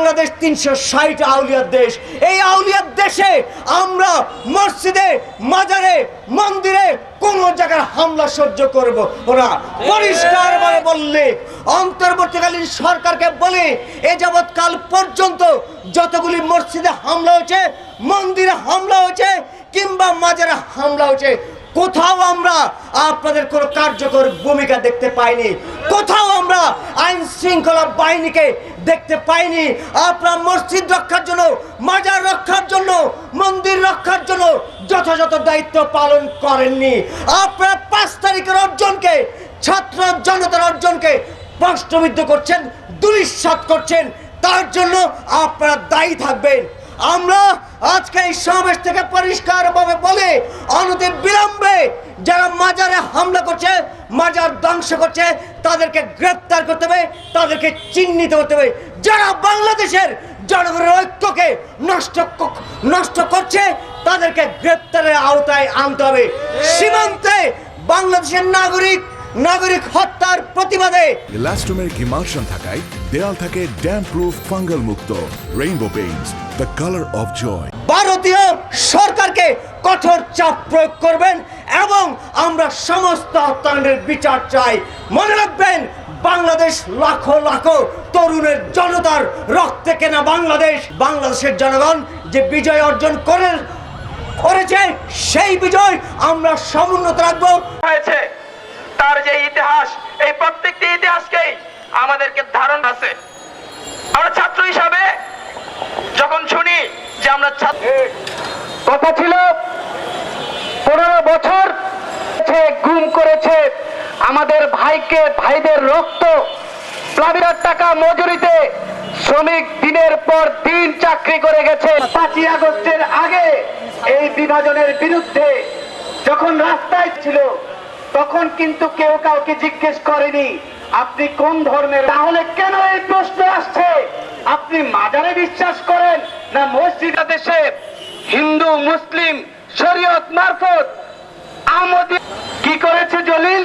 বাংলাদেশ তিনশো ষাট আউলিয়ার দেশ। এই আউলিয়ার দেশে আমরা মসজিদে, মাজারে, মন্দিরে কোন জায়গায় হামলা সহ্য করব ওরা পরিষ্কার বললে, অন্তর্বর্তীকালীন সরকারকে বলে, এ যাবৎ কাল পর্যন্ত যতগুলি মসজিদে হামলা হয়েছে, মন্দিরে হামলা হয়েছে কিংবা মাজারে হামলা হয়েছে কোথাও আমরা আপনাদের কোনো কার্যকর ভূমিকা দেখতে পাইনি। কোথাও আমরা আইন শৃঙ্খলা বাহিনীকে দেখতে পাইনি। আপনার মসজিদ রক্ষার জন্য, মাজার রক্ষার জন্য, মন্দির রক্ষার জন্য যথাযথ দায়িত্ব পালন করেননি। আপনার পাঁচ তারিখের অর্জনকে, ছাত্র জনতার অর্জনকে প্রশ্নবিদ্ধ করছেন দুলিশ্বাত করছেন। তার জন্য আপনারা দায়ী থাকবেন। আমরা আজকে এই সমাবেশ থেকে পরিষ্কারভাবে বলে, অনতি বিলম্বে যারা মাজারে হামলা করছে, মাজার ধ্বংস করছে, তাদেরকে গ্রেপ্তার করতে হবে, তাদেরকে চিহ্নিত করতে হবে। যারা বাংলাদেশের জনগণের ঐক্যকে নষ্ট নষ্ট করছে, তাদেরকে গ্রেপ্তারের আওতায় আনতে হবে। সীমান্তে বাংলাদেশের নাগরিক নাগরিক হত্যার প্রতিবাদে। ইলাস্টোমের ইমার্শন থাকায় দেয়াল থাকে ড্যাম প্রুফ ফাঙ্গাল মুক্ত rainbow paints the colour of joy ভারতীয় সরকারকে কঠোর চাপ প্রয়োগ করবেন এবং আমরা সমস্ত হত্যাকাণ্ডের বিচার চাই। মনে রাখবেন বাংলাদেশ লাখো লাখো তরুণের জনতার রক্তে কেনা বাংলাদেশ। বাংলাদেশের জনগণ যে বিজয় অর্জন করে করেছে সেই বিজয় আমরা সমুন্নত রাখব হয়েছে তার যে ইতিহাস এই প্রত্যেকটি ইতিহাসকেই আমাদেরকে ধারণ আছে। আমরা ছাত্র হিসাবে যখন শুনি যে আমরা ছাত্র কথা ছিল পনেরো বছর গুম করেছে আমাদের ভাইকে ভাইদের রক্ত। প্লাবিরার টাকা মজুরিতে শ্রমিক দিনের পর দিন চাকরি করে গেছে। পাঁচই আগস্টের আগে এই বিভাজনের বিরুদ্ধে যখন রাস্তায় ছিল, তখন কিন্তু কেউ কাউকে জিজ্ঞেস করেনি। আপনি কোন ধর্মের তাহলে কেন এই প্রশ্ন আসছে? আপনি মাজারে বিশ্বাস করেন না মসজিদ দেশে হিন্দু, মুসলিম, শরীয়ত, মারফত? আহমদি কি করেছে জলিল?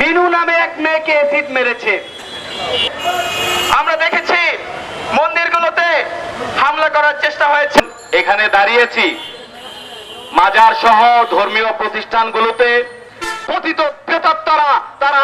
মিনু নামে এক মেয়েকে এসিড মেরেছে। আমরা দেখেছি, মন্দিরগুলোতে হামলা করার চেষ্টা হয়েছে। এখানে দাঁড়িয়েছি। মাজার সহ ধর্মীয় প্রতিষ্ঠানগুলোতে পতিত প্রেতাত্মারা তারা